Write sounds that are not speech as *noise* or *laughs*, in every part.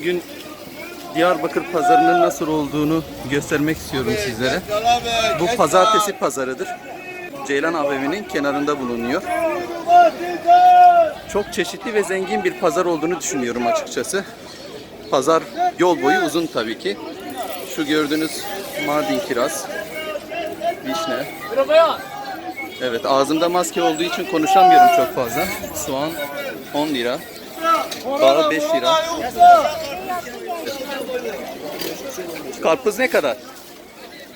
bugün Diyarbakır pazarının nasıl olduğunu göstermek istiyorum sizlere. Bu pazartesi pazarıdır. Ceylan AVM'nin kenarında bulunuyor. Çok çeşitli ve zengin bir pazar olduğunu düşünüyorum açıkçası. Pazar yol boyu uzun tabii ki. Şu gördüğünüz Mardin kiraz, vişne. Evet ağzımda maske olduğu için konuşamıyorum çok fazla. Soğan 10 lira. Bağ 5 lira. Karpuz ne kadar?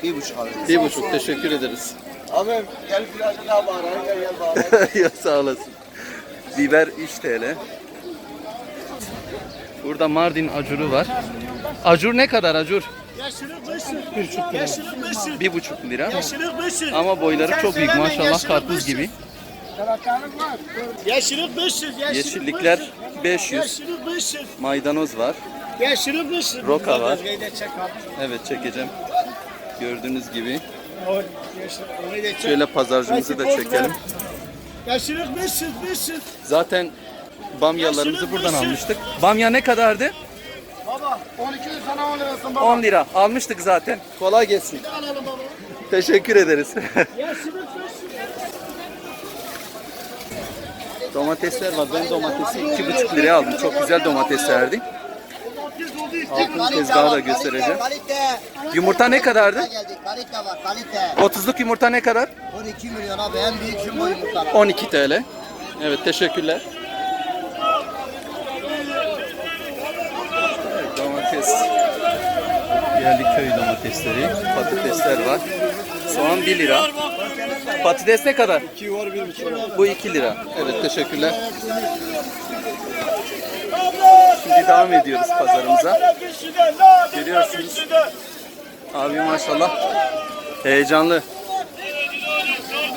Bir buçuk abi. Bir buçuk. Teşekkür ederiz. Abi gel biraz daha bağır. Gel gel bağır. *laughs* ya sağ olasın. Biber 3 TL. Burada Mardin acuru var. Acur ne kadar acur? Yaşlılık 500. Yaşlılık 500. Bir buçuk lira. Yaşlılık 500. Ama boyları çok büyük maşallah karpuz gibi. Yaşlılık 500. Yaşlılık Yeşillikler 500. Yaşlılık 500. Maydanoz var. Yaşlılık 500. Roka var. Evet çekeceğim. Gördüğünüz gibi. Şöyle pazarcımızı da çekelim. Yaşlılık 500. 500. Zaten bamyalarımızı buradan almıştık. Bamya ne kadardı? Baba 12 sana 10 lirasın baba. 10 lira. Almıştık zaten. Kolay gelsin. Alalım baba. Teşekkür ederiz. *laughs* 500. Domatesler var. Ben domatesi 2,5 liraya aldım. Çok güzel domateslerdi. Altın tezgahı da göstereceğim. Yumurta ne kadardı? Kalite var. Kalite. 30'luk yumurta ne kadar? 12 milyon abi. En büyük jumbo yumurtalar. 12 TL. Evet teşekkürler. Evet, domates. Yerli köy domatesleri. Patatesler var. Soğan 1 lira. Patates ne kadar? 2 var 1,5 Bu 2 lira. Evet teşekkürler. Şimdi devam ediyoruz pazarımıza. Görüyorsunuz. Abi maşallah heyecanlı.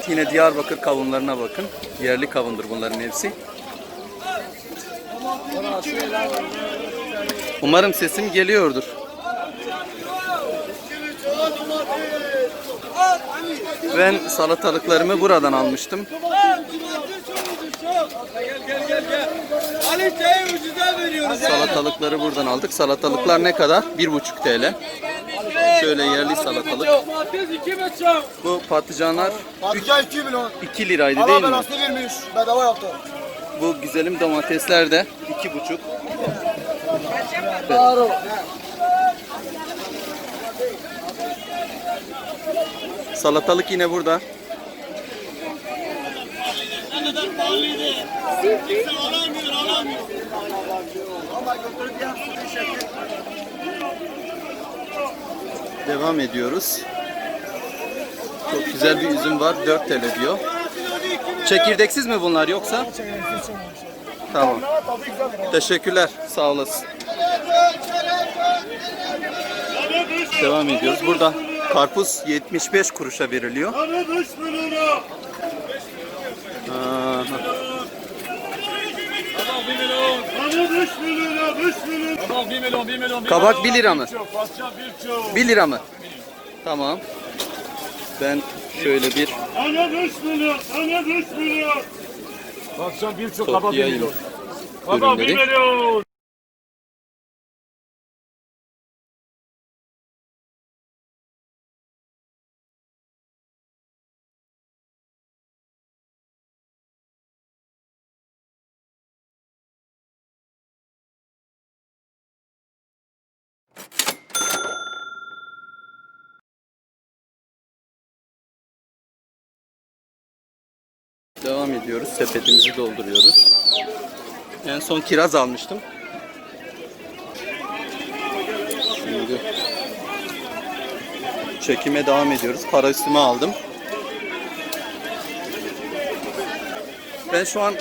Yine Diyarbakır kavunlarına bakın. Yerli kavundur bunların hepsi. Umarım sesim geliyordur. Ben salatalıklarımı buradan almıştım. Kaliteyi ucuza veriyoruz. Salatalıkları buradan aldık. Salatalıklar ne kadar? 1,5 TL. Şöyle yerli salatalık. Bu patlıcanlar Patlıcan 2 milyon. 2 liraydı değil mi? vermiş. Bedava yaptı. Bu güzelim domatesler de 2,5. Doğru. Salatalık yine burada. Devam ediyoruz. Çok güzel bir üzüm var. 4 TL diyor. Çekirdeksiz mi bunlar yoksa? Tamam. Teşekkürler. Sağ olasın. Devam ediyoruz. Burada karpuz 75 kuruşa veriliyor. Aha. Kabak 1 lira mı? 1 lira mı? Tamam. Ben şöyle bir Ana 5 milyon, ana 5 milyon. Patlıcan bir çok kaba bir toplayayım milyon. Kaba bir ürünleri. milyon. Devam ediyoruz. Sepetimizi dolduruyoruz. En son kiraz almıştım. Şimdi çekime devam ediyoruz. Para üstüme aldım. Ben şu an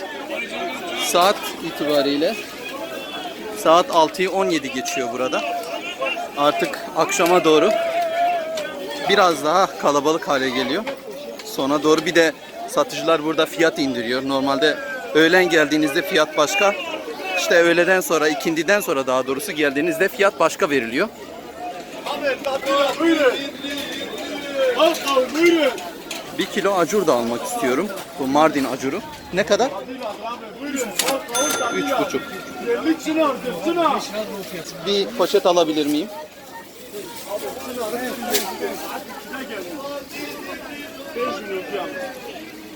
saat itibariyle saat 6'yı 17 geçiyor burada. Artık akşama doğru biraz daha kalabalık hale geliyor. Sona doğru bir de satıcılar burada fiyat indiriyor. Normalde öğlen geldiğinizde fiyat başka. İşte öğleden sonra, ikindiden sonra daha doğrusu geldiğinizde fiyat başka veriliyor. Bir kilo acur da almak istiyorum. Bu Mardin acuru. Ne kadar? Üç buçuk. Bir poşet alabilir miyim?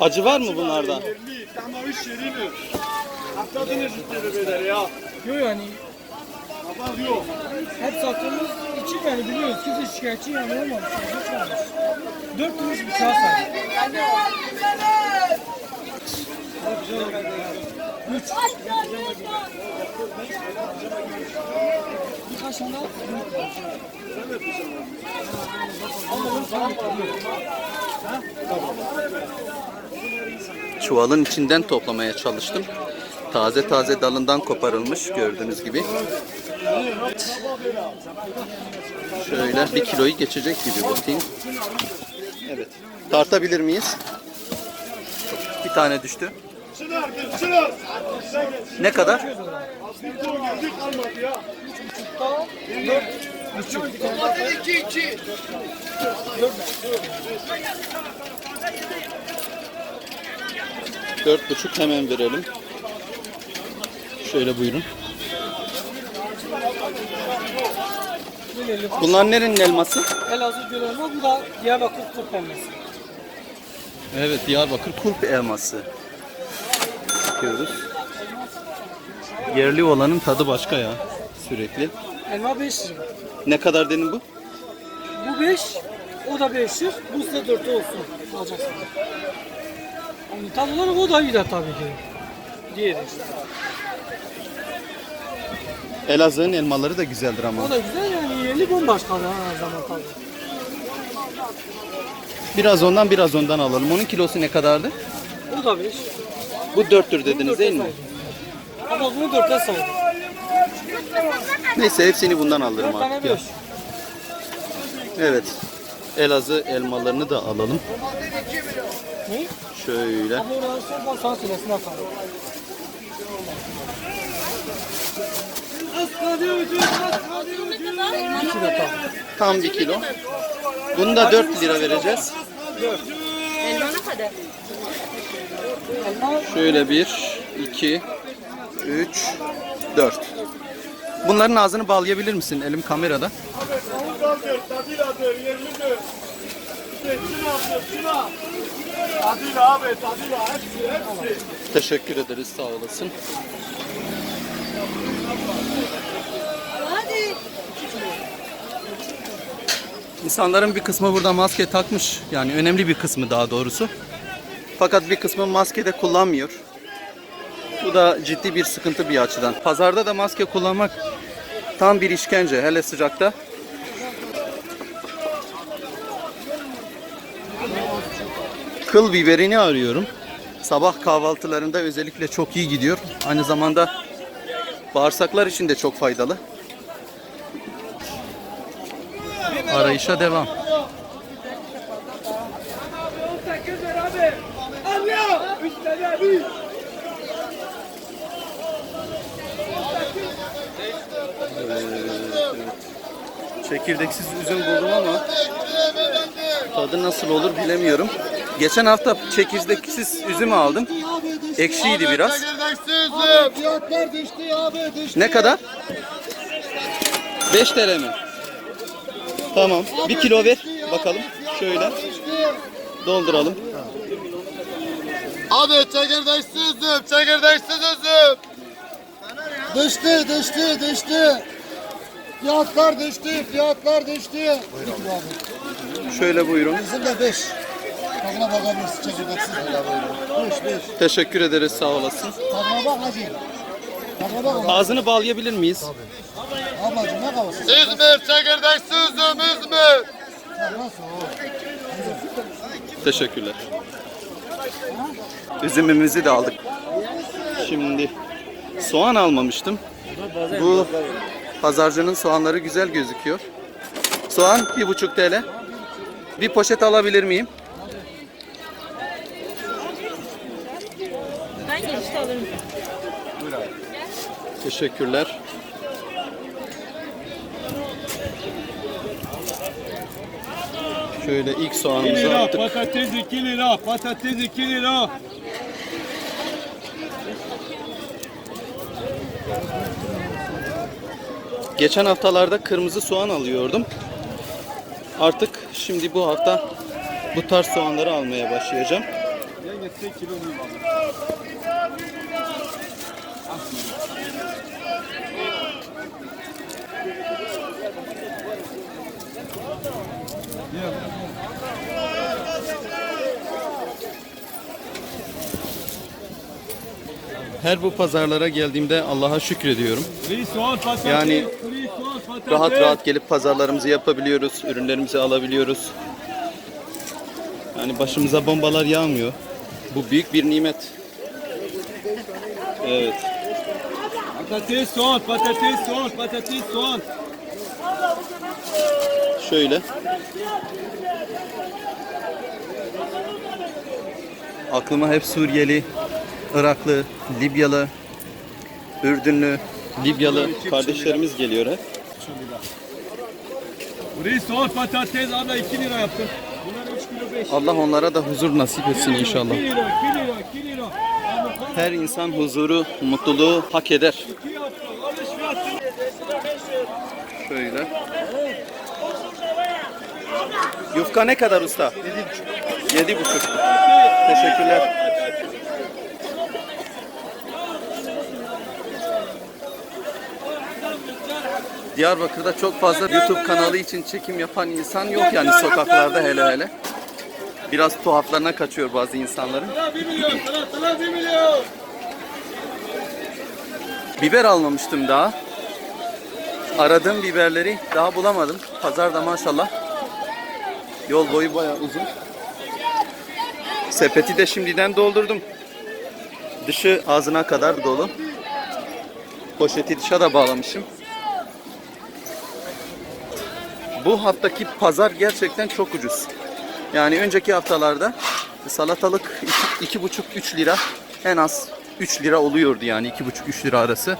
Acı var mı bunlarda? Tamam iş yerini. Atladınız üstleri beyler ya. Yok yani Kapat yok. hep sattığımız için yani biliyoruz. Kimse şikayetçi yani olmamış. Hiç olmamış. Dört kuruş bir kağıt saydı. Üç. Birkaç tane daha. Çuvalın içinden toplamaya çalıştım. Taze taze dalından koparılmış gördüğünüz gibi. Şöyle bir kiloyu geçecek gibi bakayım. Evet. Tartabilir miyiz? Bir tane düştü. Ne kadar? Bir ton geldi kalmadı ya. Dört buçuk hemen verelim. Şöyle buyurun. Bunlar nerenin elması? Elazığ Gölelma bu da Diyarbakır Kurt Pembesi. Evet Diyarbakır kulp elması. Bakıyoruz. Yerli olanın tadı başka ya sürekli. Elma 5 lira. Ne kadar dedim bu? Bu 5, o da 5 lira. Bu size 4 olsun. Alacaksın. Yani tadı olarak o da iyi de tabii ki. Diğeri. Elazığ'ın elmaları da güzeldir ama. O da güzel yani yerli bombaşka da her zaman tabii. Biraz ondan biraz ondan alalım. Onun kilosu ne kadardı? O da 5. Bu dörttür dediniz değil mi? Ama bunu 4'e saydım. Neyse hepsini bundan alırım 4 tane artık. ya. 5. Evet. Elazığ elmalarını da alalım. Ne? Şöyle. Ama oraya sor bak sana söylesin atalım. İki. Tam bir kilo. Bunu da 4 lira vereceğiz. Ne kadar? Şöyle 1, 2, 3, 4. Bunların ağzını bağlayabilir misin? Elim kamerada. Tadil abi, tadil hepsi, hepsi. Teşekkür ederiz sağ olasın. Hadi. İnsanların bir kısmı burada maske takmış. Yani önemli bir kısmı daha doğrusu. Fakat bir kısmı maske de kullanmıyor. Bu da ciddi bir sıkıntı bir açıdan. Pazarda da maske kullanmak tam bir işkence hele sıcakta. Kıl biberini arıyorum. Sabah kahvaltılarında özellikle çok iyi gidiyor. Aynı zamanda bağırsaklar için de çok faydalı. Arayışa devam. Çekirdeksiz üzüm buldum ama tadı nasıl olur bilemiyorum. Geçen hafta çekirdeksiz üzüm aldım. Ekşiydi biraz. Fiyatlar düştü abi düştü. Ne kadar? 5 TL mi? Tamam. Bir kilo ver bakalım. Şöyle dolduralım. Abi çekirdeksiz üzüm, çekirdeksiz üzüm. Düştü, düştü, düştü. Fiyatlar düştü, fiyatlar düştü. Şöyle buyurun. Bizim de 5. Tadına bakabilirsin çekirdeksiz. 5, 5. Teşekkür ederiz sağ olasın. Tadına bak hacı. Tadına bak. Ağzını bağlayabilir miyiz? Ablacım ne kavası? İzmir çekirdeksiz İzmir. Nasıl o? Teşekkürler. Üzümümüzü de aldık. Şimdi soğan almamıştım. Bu pazarcının soğanları güzel gözüküyor. Soğan bir buçuk TL. Bir poşet alabilir miyim? Ben gelişte alırım. Teşekkürler. Şöyle ilk 2 soğanımızı lira, attık. patates 2 lira, patates 2 lira. Geçen haftalarda kırmızı soğan alıyordum. Artık şimdi bu hafta bu tarz soğanları almaya başlayacağım. Ben getse kilo mu var? Her bu pazarlara geldiğimde Allah'a şükrediyorum. Yani. Rahat rahat gelip pazarlarımızı yapabiliyoruz, ürünlerimizi alabiliyoruz. Yani başımıza bombalar yağmıyor. Bu büyük bir nimet. Evet. Patates soğan, patates soğan, patates soğan. Şöyle. Aklıma hep Suriyeli, Iraklı, Libyalı, Ürdünlü, Libyalı kardeşlerimiz geliyor hep. Free soğan patates abla 2 lira yaptım. Bunlar 3 kilo 5. Allah onlara da huzur nasip etsin inşallah. 2 lira, 2 lira, 2 lira. Her insan huzuru, mutluluğu hak eder. 2 yaptım. Alış fiyatı. Şöyle. Yufka ne kadar usta? Yedi buçuk. Teşekkürler. Diyarbakır'da çok fazla YouTube kanalı için çekim yapan insan yok yani sokaklarda hele hele. Biraz tuhaflarına kaçıyor bazı insanların. Sana 1 milyon, sana, sana 1 milyon. Biber almamıştım daha. Aradığım biberleri daha bulamadım. Pazarda maşallah. Yol boyu bayağı uzun. Sepeti de şimdiden doldurdum. Dışı ağzına kadar dolu. Poşeti dışa da bağlamışım. Bu haftaki pazar gerçekten çok ucuz. Yani önceki haftalarda salatalık 2,5-3 lira en az 3 lira oluyordu yani 2,5-3 lira arası.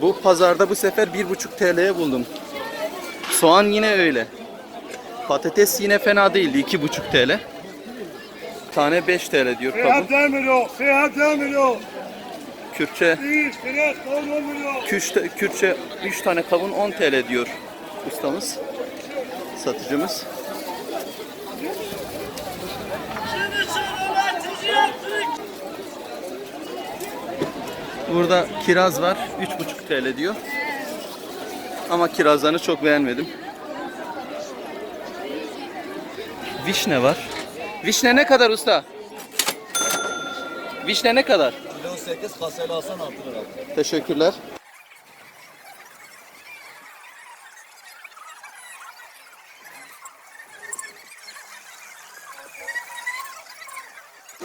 Bu pazarda bu sefer 1,5 TL'ye buldum. Soğan yine öyle. Patates yine fena değildi 2,5 TL. Tane 5 TL diyor kabı. milyon, fiyat milyon. Kürçe, 100, fiyat 10 milyon. kürçe, kürçe 3 tane kavun 10 TL diyor ustamız. Satıcımız. Burada kiraz var. 3,5 TL diyor. Ama kirazlarını çok beğenmedim. Vişne var. Vişne ne kadar usta? Vişne ne kadar? Kilo 8 kasayla alsan 6 lira. Teşekkürler.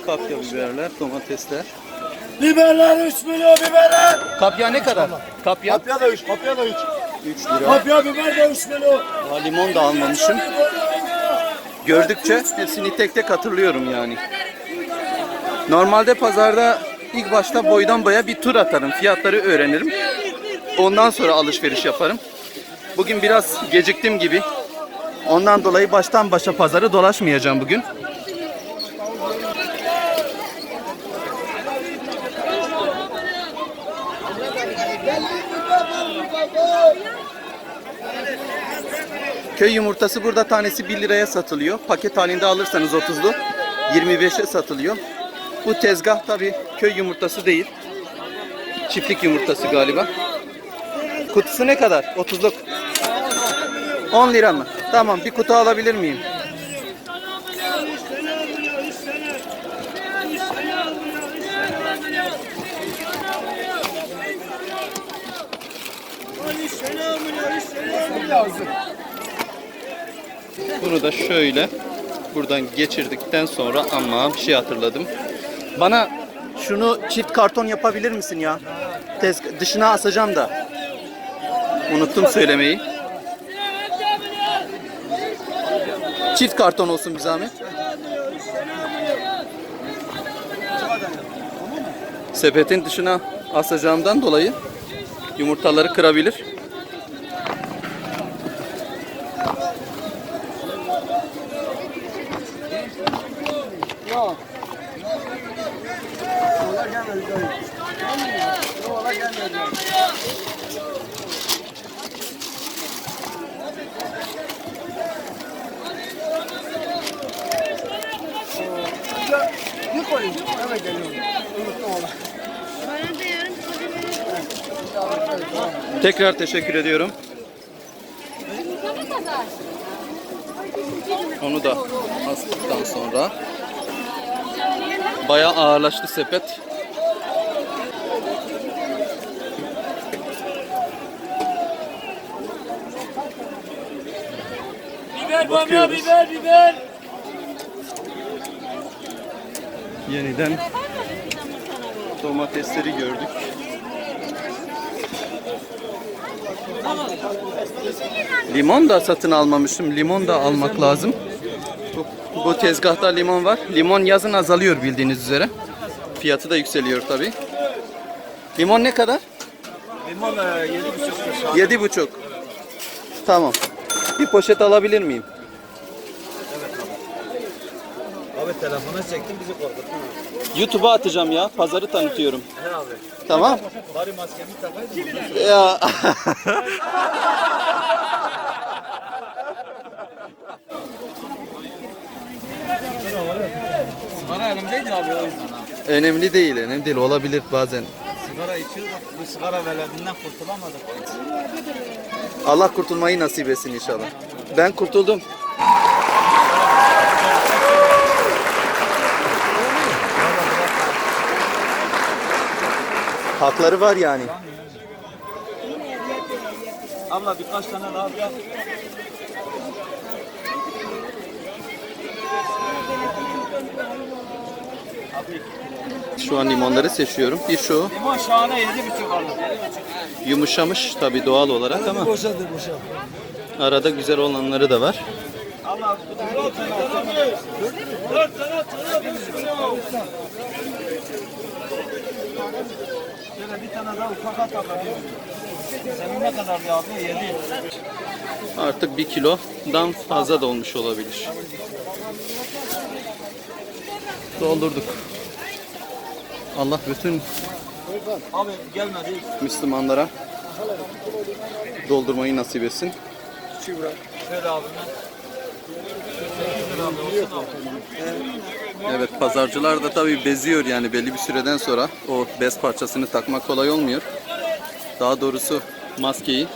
Kapya biberler, domatesler. Biberler 3 milyon biberler. Kapya ne kadar? Kapya Kapya da 3, kapya da 3. 3 lira. Kapya biber de 3 milyon. Daha limon da almamışım. Gördükçe hepsini tek tek hatırlıyorum yani. Normalde pazarda ilk başta boydan boya bir tur atarım. Fiyatları öğrenirim. Ondan sonra alışveriş yaparım. Bugün biraz geciktim gibi. Ondan dolayı baştan başa pazarı dolaşmayacağım bugün. Köy yumurtası burada tanesi 1 liraya satılıyor. Paket halinde alırsanız 30'lu 25'e satılıyor. Bu tezgah tabi köy yumurtası değil. Çiftlik yumurtası galiba. Kutusu ne kadar? 30'luk. 10 lira mı? Tamam bir kutu alabilir miyim? Bunu da şöyle buradan geçirdikten sonra ama bir şey hatırladım. Bana şunu çift karton yapabilir misin ya? Tez dışına asacağım da. Unuttum söylemeyi. Çift karton olsun bir zahmet. Sepetin dışına asacağımdan dolayı yumurtaları kırabilir. Tekrar teşekkür ediyorum. Onu da astıktan sonra bayağı ağırlaştı sepet. Biber Bakıyoruz. biber biber. Yeniden domatesleri gördük. Limon da satın almamışım. Limon da almak lazım. Bu, tezgahta limon var. Limon yazın azalıyor bildiğiniz üzere. Fiyatı da yükseliyor tabi. Limon ne kadar? Limon e, yedi buçuk. Yedi buçuk. Tamam. Bir poşet alabilir miyim? Abi telefona çektin bizi korkuttun. YouTube'a atacağım ya. Pazarı tanıtıyorum. He abi. Tamam. Bari maskeni takaydın. Ya. *laughs* Sigara elimdeydi abi o yüzden ha. önemli değil, önemli değil. Olabilir bazen. Sigara içiyorduk. Bu sigara veledinden kurtulamadık. Allah kurtulmayı nasip etsin inşallah. Ben kurtuldum. Hakları var yani. Abla birkaç tane daha yap. Şu an limonları seçiyorum. Bir şu Limon şahane yedi buçuk aldım. yumuşamış tabi doğal olarak ama arada güzel olanları da var. Abla bu da dört tane atsana. Dört tane. Şöyle bir tane daha ufak at abla. Senin ne kadar ya abi? Yedi. Artık bir kilodan fazla da olmuş olabilir. Doldurduk. Allah bütün. Müslümanlara doldurmayı nasip etsin. Evet pazarcılar da tabii beziyor yani belli bir süreden sonra o bez parçasını takmak kolay olmuyor. Daha doğrusu maskeyi.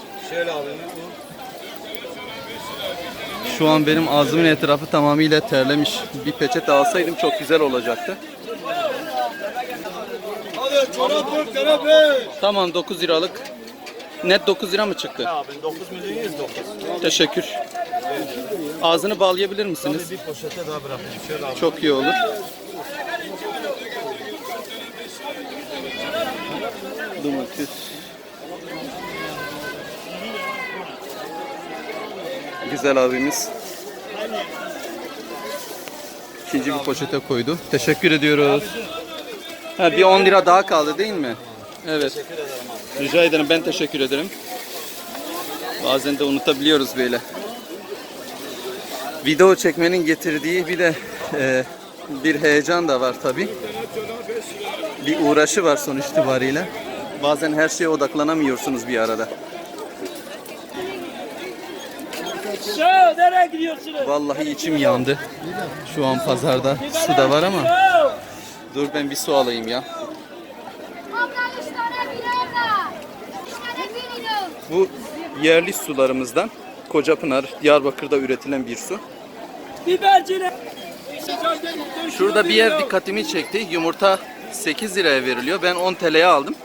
Şu an benim ağzımın etrafı tamamıyla terlemiş. Bir peçete alsaydım çok güzel olacaktı. Çorap 4 lira. Tamam 9 liralık. Net 9 lira mı çıktı? Abi 9 milyon 109. Teşekkür. Ağzını bağlayabilir misiniz? Bir poşete daha bırakayım. Şöyle abi. Çok iyi olur. Domates. Güzel abimiz. İkinci bir poşete koydu. Teşekkür ediyoruz. Ha, bir 10 lira daha kaldı değil mi? Evet. Rica ederim. Ben teşekkür ederim. Bazen de unutabiliyoruz böyle video çekmenin getirdiği bir de e, bir heyecan da var tabi. Bir uğraşı var sonuç itibariyle. Bazen her şeye odaklanamıyorsunuz bir arada. Şu nereye gidiyorsunuz? Vallahi içim yandı. Şu an pazarda su da var ama dur ben bir su alayım ya. Abla üç tane birer var. Üç tane bir kilo. Bu yerli sularımızdan Kocapınar, Diyarbakır'da üretilen bir su. Biberciler. Şurada bir yer dikkatimi çekti. Yumurta 8 liraya veriliyor. Ben 10 TL'ye aldım.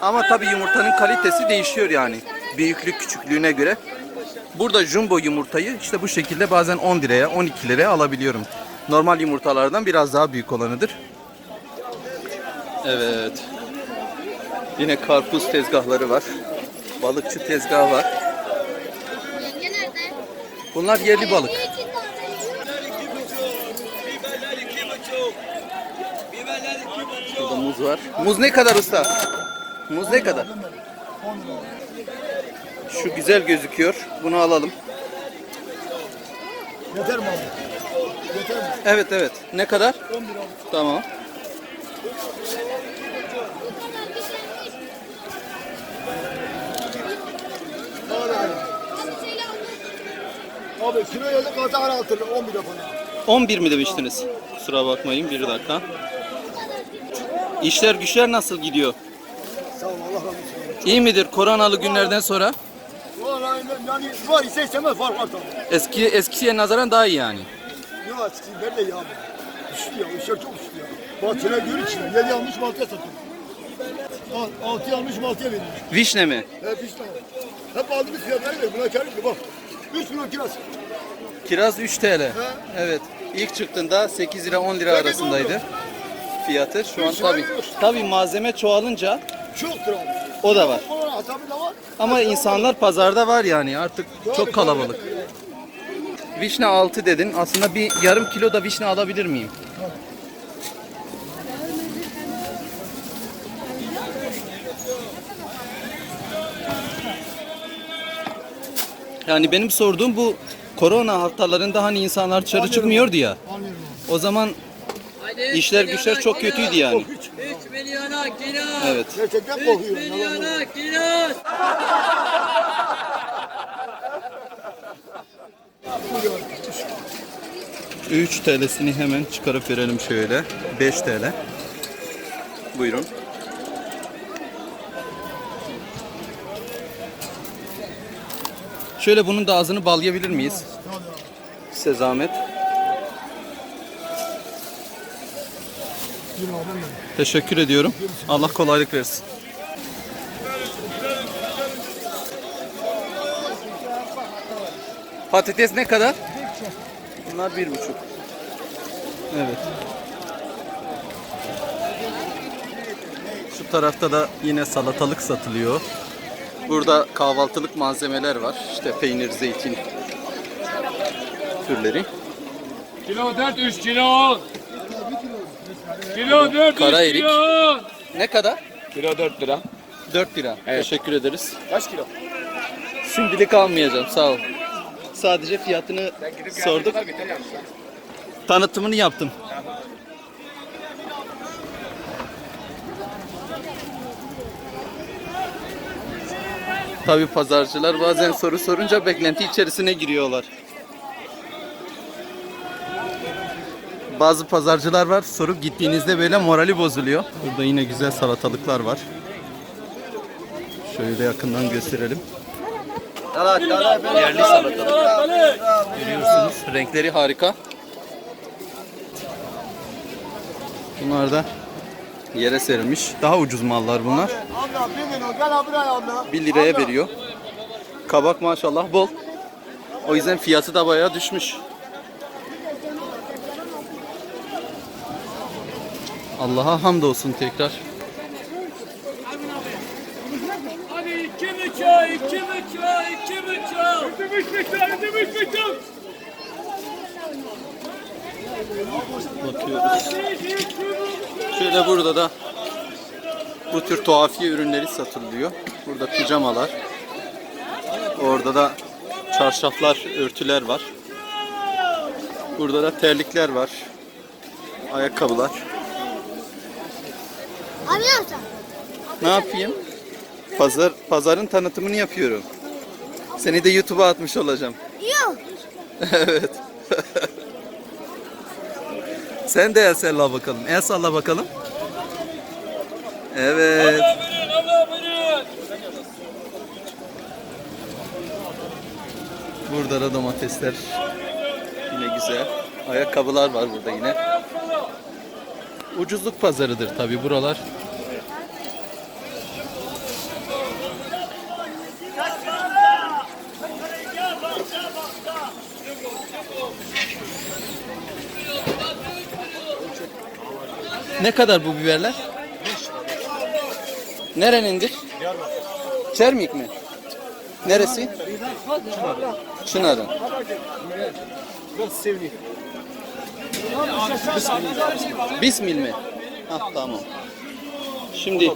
Ama tabii yumurtanın kalitesi değişiyor yani. Büyüklük küçüklüğüne göre. Burada jumbo yumurtayı işte bu şekilde bazen 10 liraya 12 liraya alabiliyorum. Normal yumurtalardan biraz daha büyük olanıdır. Evet. Yine karpuz tezgahları var. Balıkçı tezgahı var. Bunlar yerli balık. Burada muz var. Muz ne kadar usta? Muz ne kadar? Şu güzel gözüküyor. Bunu alalım. Yeter mi abi? Yeter mi? Evet evet. Ne kadar? 11 abi. Tamam. Abi kilo yedik kazar altını 11 yapalım. 11 mi demiştiniz? Kusura bakmayın bir dakika. İşler güçler nasıl gidiyor? Sağ ol Allah razı olsun. İyi midir koronalı günlerden sonra? Vallahi yani var ise istemez var var tabii. Eski eskiye nazaran daha iyi yani. Ya açıkçası ben de ya. Düştü ya, işler çok düştü şöyle görün ki, 7 almış 6'ya satıyor. Al, 6 almış 6'ya veriyor. Vişne mi? Hep işte. Hep aldığımız fiyatları ver, buna kâr bak. 3 milyon kilosu. Kiraz 3 TL. Evet. İlk çıktığında 8 lira 10 lira arasındaydı fiyatı. Şu an veriyor. tabii malzeme çoğalınca Çoktur abi. o da var. Ama insanlar pazarda var yani artık çok kalabalık. Vişne 6 dedin. Aslında bir yarım kilo da vişne alabilir miyim? Yani benim sorduğum bu korona haftalarında hani insanlar dışarı çıkmıyordu ya. O zaman işler güçler çok kötüydü yani. 3 milyona kiraz. Evet. Gerçekten kokuyor. yalan yok. Milyona kiraz. 3 TL'sini hemen çıkarıp verelim şöyle. 5 TL. Buyurun. Şöyle bunun da ağzını balayabilir miyiz? Size zahmet. Teşekkür ediyorum. Allah kolaylık versin. Patates ne kadar? Bunlar bir buçuk. Evet. Şu tarafta da yine salatalık satılıyor. Burada kahvaltılık malzemeler var. İşte peynir, zeytin türleri. Kilo 4 3 kilo. Kilo 4 Kara 3 erik. kilo. Ne kadar? Kilo 4 lira. 4 lira. Teşekkür ederiz. Kaç kilo? Şimdilik almayacağım sağ ol. Sadece fiyatını sorduk. Tanıtımını yaptım. Tabi pazarcılar bazen soru sorunca beklenti içerisine giriyorlar. Bazı pazarcılar var sorup gittiğinizde böyle morali bozuluyor. Burada yine güzel salatalıklar var. Şöyle yakından gösterelim. Yerli salatalık. Görüyorsunuz renkleri harika. Bunlar da yere serilmiş. Daha ucuz mallar bunlar. Abla 1 milyon gel abi buraya abla. 1 liraya veriyor. Kabak maşallah bol. O yüzden fiyatı da bayağı düşmüş. Allah'a hamdolsun tekrar. Hadi 2 buçuk, 2 buçuk, 2 buçuk. 2 buçuk, 2 buçuk. Bakıyoruz. Şöyle burada da bu tür tuhafiye ürünleri satılıyor. Burada pijamalar. Orada da çarşaflar, örtüler var. Burada da terlikler var. Ayakkabılar. Abi ne yapacağım? Ne yapayım? Pazar pazarın tanıtımını yapıyorum. Seni de YouTube'a atmış olacağım. Yok. *laughs* evet. *laughs* Sen de el salla bakalım. El salla bakalım. Evet. Burada da domatesler yine güzel. Ayakkabılar var burada yine. Ucuzluk pazarıdır tabi buralar. Ne kadar bu biberler? Nerenindir? Çermik mi? Neresi? Çınar'ın. Bismil mi? Hah tamam. Şimdi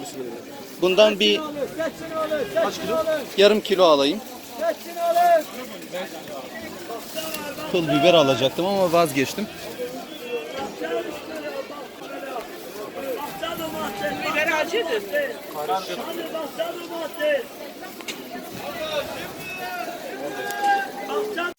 bundan bir yarım kilo alayım. pul biber alacaktım ama vazgeçtim. Karşıdır. Karşı. Baksana bahçe. Baksana